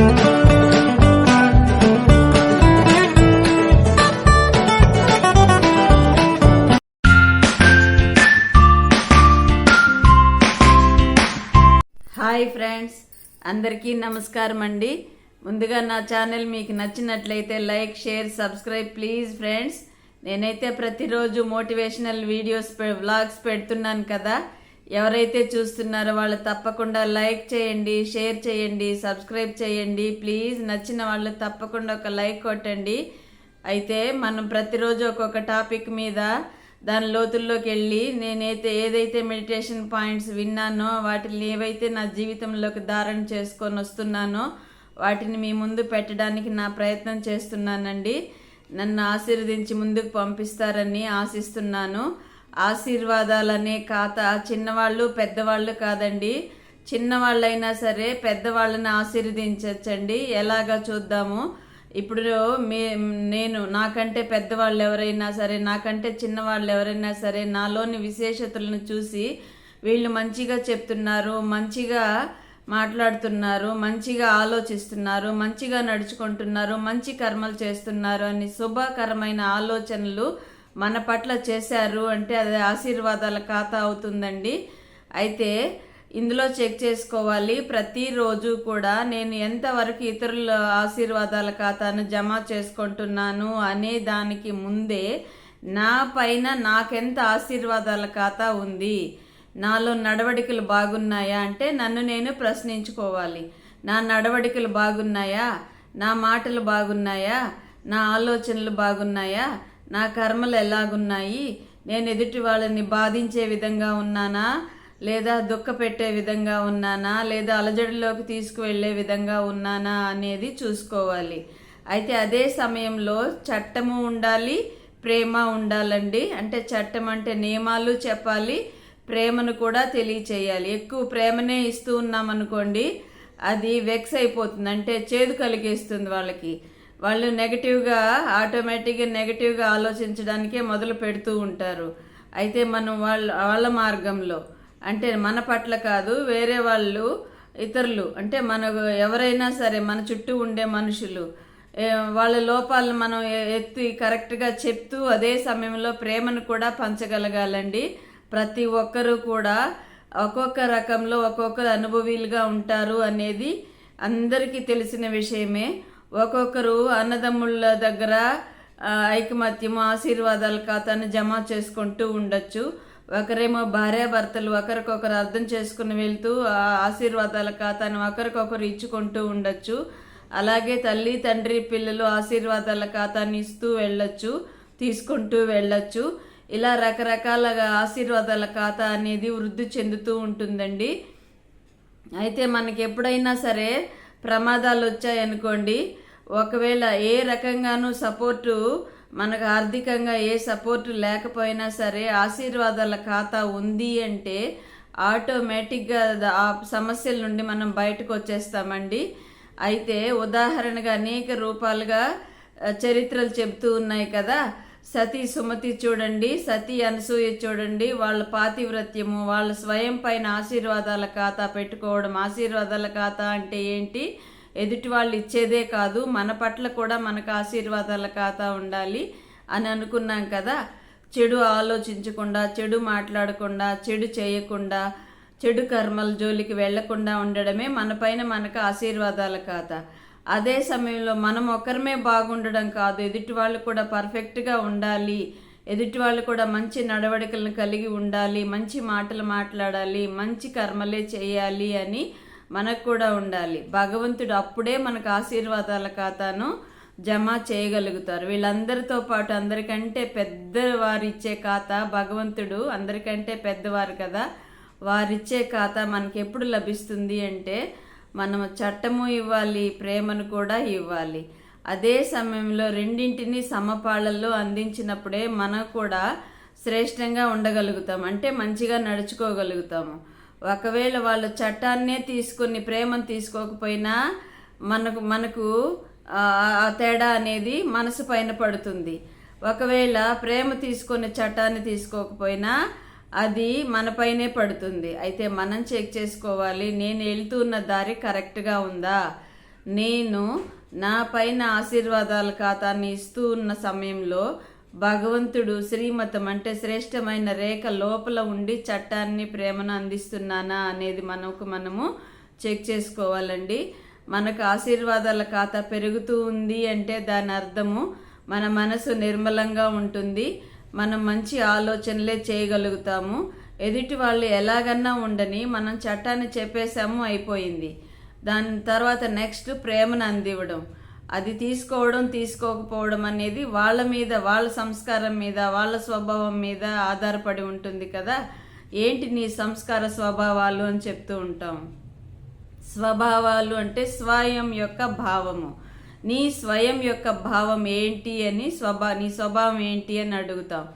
Hi friends అందరికీ నమస్కారం అండి. ముందుగా నా ఛానల్ మీకు నచ్చినట్లయితే like share subscribe please friends. నేనైతే ప్రతిరోజు మోటివేషనల్ వీడియోస్ వ్లాగ్స్ పెడుతున్నాను కదా. ఎవరైతే చూస్తున్నారో వాళ్ళు తప్పకుండా లైక్ చేయండి షేర్ చేయండి సబ్స్క్రైబ్ చేయండి. ప్లీజ్ నచ్చిన వాళ్ళు తప్పకుండా ఒక లైక్ కొట్టండి. అయితే మనం ప్రతిరోజు ఒక్కొక్క టాపిక్ మీద దాని లోతుల్లోకి వెళ్ళి నేనైతే ఏదైతే మెడిటేషన్ పాయింట్స్ విన్నానో వాటిని ఏవైతే నా జీవితంలోకి ధారణ చేసుకొని వస్తున్నానో వాటిని మీ ముందు పెట్టడానికి నా ప్రయత్నం చేస్తున్నానండి. నన్ను ఆశీర్వదించి ముందుకు పంపిస్తారని ఆశిస్తున్నాను. ఆశీర్వాదాలనే ఖాతా చిన్నవాళ్ళు పెద్దవాళ్ళు కాదండి. చిన్నవాళ్ళైనా సరే పెద్దవాళ్ళని ఆశీర్వదించండి ఎలాగా చూద్దాము? ఇప్పుడు మే నేను నాకంటే పెద్దవాళ్ళు ఎవరైనా సరే నాకంటే చిన్నవాళ్ళు ఎవరైనా సరే నాలోని విశేషతలను చూసి వీళ్ళు మంచిగా చెప్తున్నారు మంచిగా మాట్లాడుతున్నారు మంచిగా ఆలోచిస్తున్నారు మంచిగా నడుచుకుంటున్నారు మంచి కర్మలు చేస్తున్నారు అని శుభకరమైన ఆలోచనలు మన పట్ల చేశారు అంటే అది ఆశీర్వాదాల ఖాతా అవుతుందండి. అయితే ఇందులో చెక్ చేసుకోవాలి. ప్రతిరోజు కూడా నేను ఎంతవరకు ఇతరుల ఆశీర్వాదాల ఖాతాను జమ చేసుకుంటున్నాను అనే దానికి ముందే నా పైన నాకెంత ఆశీర్వాదాల ఖాతా ఉంది? నాలో నడవడికలు బాగున్నాయా? అంటే నన్ను నేను ప్రశ్నించుకోవాలి. నా నడవడికలు బాగున్నాయా? నా మాటలు బాగున్నాయా? నా ఆలోచనలు బాగున్నాయా? నా కర్మలు ఎలాగున్నాయి? నేను ఎదుటి వాళ్ళని బాధించే విధంగా ఉన్నానా? లేదా దుఃఖ పెట్టే విధంగా ఉన్నానా? లేదా అలజడిలోకి తీసుకువెళ్ళే విధంగా ఉన్నానా అనేది చూసుకోవాలి. అయితే అదే సమయంలో చట్టము ఉండాలి ప్రేమ ఉండాలండి. అంటే చట్టం అంటే నియమాలు చెప్పాలి ప్రేమను కూడా తెలియచేయాలి. ఎక్కువ ప్రేమనే ఇస్తూ ఉన్నామనుకోండి అది వెక్స్ అయిపోతుంది. అంటే చేదు కలిగేస్తుంది వాళ్ళకి. వాళ్ళు నెగటివ్గా ఆటోమేటిక్గా నెగటివ్గా ఆలోచించడానికే మొదలు పెడుతూ ఉంటారు. అయితే మనం వాళ్ళ వాళ్ళ మార్గంలో. అంటే మన పట్ల కాదు వేరే వాళ్ళు ఇతరులు. అంటే మన ఎవరైనా సరే మన చుట్టూ ఉండే మనుషులు. వాళ్ళ లోపాలను మనం ఎత్తి కరెక్ట్గా చెప్తూ అదే సమయంలో ప్రేమను కూడా పంచగలగాలండి. ప్రతి ఒక్కరూ కూడా ఒక్కొక్క రకంలో ఒక్కొక్కరు అనుభవీలుగా ఉంటారు అనేది అందరికీ తెలిసిన విషయమే. ఒక్కొక్కరు అన్నదమ్ముళ్ళ దగ్గర ఐకమత్యము ఆశీర్వాదాల ఖాతాను జమ చేసుకుంటూ ఉండొచ్చు. ఒకరేమో భార్యాభర్తలు ఒకరికొకరు అర్థం చేసుకుని వెళ్తూ ఆ ఆశీర్వాదాల ఖాతాను ఒకరికొకరు ఇచ్చుకుంటూ ఉండొచ్చు. అలాగే తల్లి తండ్రి పిల్లలు ఆశీర్వాదాల ఖాతాను ఇస్తూ వెళ్ళొచ్చు తీసుకుంటూ వెళ్ళొచ్చు. ఇలా రకరకాలుగా ఆశీర్వాదాల ఖాతా అనేది వృద్ధి చెందుతూ ఉంటుందండి. అయితే మనకి ఎప్పుడైనా సరే ప్రమాదాలు వచ్చాయనుకోండి ఒకవేళ ఏ రకంగానూ సపోర్టు మనకు ఆర్థికంగా ఏ సపోర్టు లేకపోయినా సరే ఆశీర్వాదాల ఖాతా ఉంది అంటే ఆటోమేటిక్గా ఆ సమస్యల నుండి మనం బయటకు వచ్చేస్తామండి. అయితే ఉదాహరణగా అనేక రూపాలుగా చరిత్రలు చెబుతూ ఉన్నాయి కదా. సతీ సుమతి చూడండి సతీ అనసూయ చూడండి వాళ్ళ పాతివ్రత్యము వాళ్ళ స్వయం పైన ఆశీర్వాదాల ఖాతా పెట్టుకోవడం ఆశీర్వాదాల ఖాతా అంటే ఏంటి? ఎదుటి వాళ్ళు ఇచ్చేదే కాదు మన పట్ల కూడా మనకు ఆశీర్వాదాల ఖాతా ఉండాలి అని అనుకున్నాం కదా. చెడు ఆలోచించకుండా చెడు మాట్లాడకుండా చెడు చేయకుండా చెడు కర్మల జోలికి వెళ్ళకుండా ఉండడమే మనపైన మనకు ఆశీర్వాదాల ఖాతా అదే సమయంలో మనం ఒకరిమే బాగుండడం కాదు ఎదుటి వాళ్ళు కూడా పర్ఫెక్ట్గా ఉండాలి ఎదుటి వాళ్ళు కూడా మంచి నడవడికలను కలిగి ఉండాలి మంచి మాటలు మాట్లాడాలి మంచి కర్మలే చేయాలి అని మనకు కూడా ఉండాలి. భగవంతుడు అప్పుడే మనకు ఆశీర్వాదాల ఖాతాను జమ చేయగలుగుతారు. వీళ్ళందరితో పాటు అందరికంటే పెద్దవారు ఇచ్చే ఖాతా భగవంతుడు అందరికంటే పెద్దవారు కదా. వారిచ్చే ఖాతా మనకి ఎప్పుడు లభిస్తుంది అంటే మనం చట్టము ఇవ్వాలి ప్రేమను కూడా ఇవ్వాలి. అదే సమయంలో రెండింటిని సమపాళల్లో అందించినప్పుడే మనం కూడా శ్రేష్టంగా ఉండగలుగుతాం. అంటే మంచిగా నడుచుకోగలుగుతాము. ఒకవేళ వాళ్ళు చట్టాన్నే తీసుకొని ప్రేమను తీసుకోకపోయినా మనకు మనకు ఆ తేడా అనేది మనసు పైన పడుతుంది. ఒకవేళ ప్రేమ తీసుకొని చట్టాన్ని తీసుకోకపోయినా అది మనపైనే పడుతుంది. అయితే మనం చెక్ చేసుకోవాలి నేను వెళ్తున్న దారి కరెక్ట్గా ఉందా? నేను నా పైన ఆశీర్వాదాల ఖాతాన్ని ఇస్తూ ఉన్న సమయంలో భగవంతుడు శ్రీమతం అంటే శ్రేష్టమైన రేఖ లోపల ఉండి చట్టాన్ని ప్రేమను అందిస్తున్నానా అనేది మనకు మనము చెక్ చేసుకోవాలండి. మనకు ఆశీర్వాదాల ఖాతా పెరుగుతూ ఉంది అంటే దాని అర్థము మన మనసు నిర్మలంగా ఉంటుంది. మనం మంచి ఆలోచనలే చేయగలుగుతాము. ఎదుటి వాళ్ళు ఎలాగన్నా ఉండని మనం చట్టాన్ని చెప్పేశాము అయిపోయింది. దాని తర్వాత నెక్స్ట్ ప్రేమను అందివ్వడం. అది తీసుకోవడం తీసుకోకపోవడం అనేది వాళ్ళ మీద వాళ్ళ సంస్కారం మీద వాళ్ళ స్వభావం మీద ఆధారపడి ఉంటుంది కదా. ఏంటి నీ సంస్కార స్వభావాలు అని చెప్తూ ఉంటాం? స్వభావాలు అంటే స్వయం యొక్క భావము. నీ స్వయం యొక్క భావం ఏంటి అని స్వభా నీ స్వభావం ఏంటి అని అడుగుతాం.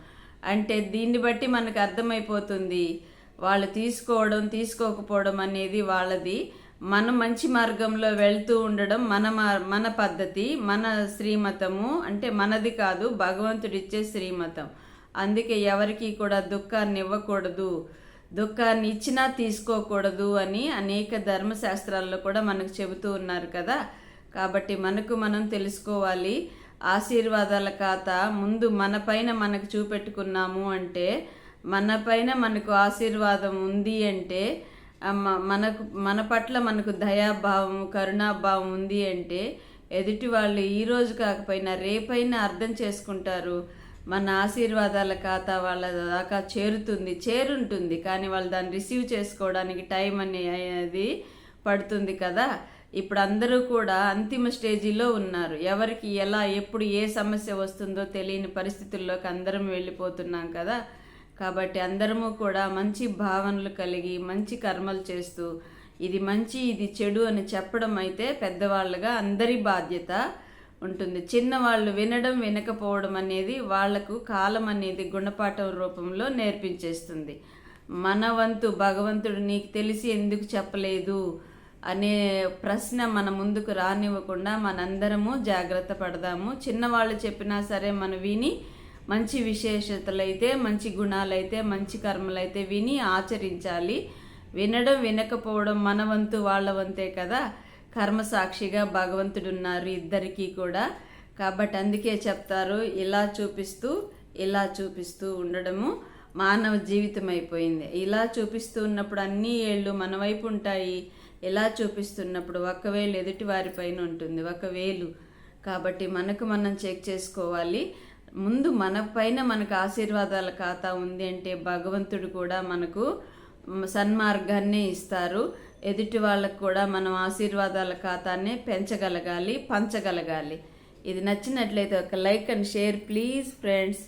అంటే దీన్ని బట్టి మనకు అర్థమైపోతుంది. వాళ్ళు తీసుకోవడం తీసుకోకపోవడం అనేది వాళ్ళది. మనం మంచి మార్గంలో వెళ్తూ ఉండడం మన మన పద్ధతి మన శ్రీమతము అంటే మనది కాదు భగవంతుడిచ్చే శ్రీమతం. అందుకే ఎవరికి కూడా దుఃఖాన్ని ఇవ్వకూడదు దుఃఖాన్ని ఇచ్చినా తీసుకోకూడదు అని అనేక ధర్మశాస్త్రాల్లో కూడా మనకు చెబుతూ ఉన్నారు కదా. కాబట్టి మనకు మనం తెలుసుకోవాలి ఆశీర్వాదాల ఖాతా ముందు మన పైన మనకు చూపెట్టుకున్నాము అంటే మన పైన మనకు ఆశీర్వాదం ఉంది అంటే మనకు మన పట్ల మనకు దయాభావం కరుణాభావం ఉంది అంటే ఎదుటి వాళ్ళు ఈ రోజు కాకపోయినా రేపైనా అర్థం చేసుకుంటారు. మన ఆశీర్వాదాల ఖాతా వాళ్ళ దాకా చేరుతుంది చేరుంటుంది. కానీ వాళ్ళు దాన్ని రిసీవ్ చేసుకోవడానికి టైం అనేది పడుతుంది కదా. ఇప్పుడు అందరూ కూడా అంతిమ స్టేజీలో ఉన్నారు. ఎవరికి ఎలా ఎప్పుడు ఏ సమస్య వస్తుందో తెలియని పరిస్థితుల్లోకి అందరం వెళ్ళిపోతున్నాం కదా. కాబట్టి అందరము కూడా మంచి భావనలు కలిగి మంచి కర్మలు చేస్తూ ఇది మంచి ఇది చెడు అని చెప్పడం అయితే పెద్దవాళ్ళగా అందరి బాధ్యత ఉంటుంది. చిన్నవాళ్ళు వినడం వినకపోవడం అనేది వాళ్ళకు కాలం అనేది గుణపాఠం రూపంలో నేర్పించేస్తుంది. మన వంతు భగవంతుడు నీకు తెలిసి ఎందుకు చెప్పలేదు అనే ప్రశ్న మన ముందుకు రానివ్వకుండా మనందరము జాగ్రత్త పడదాము. చిన్నవాళ్ళు చెప్పినా సరే మనం విని మంచి విశేషతలైతే మంచి గుణాలైతే మంచి కర్మలైతే విని ఆచరించాలి. వినడం వినకపోవడం మన వంతు వాళ్ళ వంతే కదా? కర్మ సాక్షిగా భగవంతుడు ఉన్నారు ఇద్దరికీ కూడా. కాబట్టి అందుకే చెప్తారు ఇలా చూపిస్తూ ఇలా చూపిస్తూ ఉండడము మానవ జీవితం అయిపోయింది. ఇలా చూపిస్తూ ఉన్నప్పుడు అన్ని ఏళ్ళు మన వైపు ఉంటాయి. ఇలా చూపిస్తున్నప్పుడు ఒక వేలు ఎదుటి వారిపైన ఉంటుంది ఒక వేలు. కాబట్టి మనకు మనం చెక్ చేసుకోవాలి. ముందు మన పైన మనకు ఆశీర్వాదాల ఖాతా ఉంది అంటే భగవంతుడు కూడా మనకు సన్మార్గాన్నే సన్మార్గాన్ని ఇస్తారు. ఎదుటి వాళ్ళకు కూడా మనం ఆశీర్వాదాల ఖాతాన్ని పెంచగలగాలి పంచగలగాలి. ఇది నచ్చినట్లయితే ఒక like and share please friends.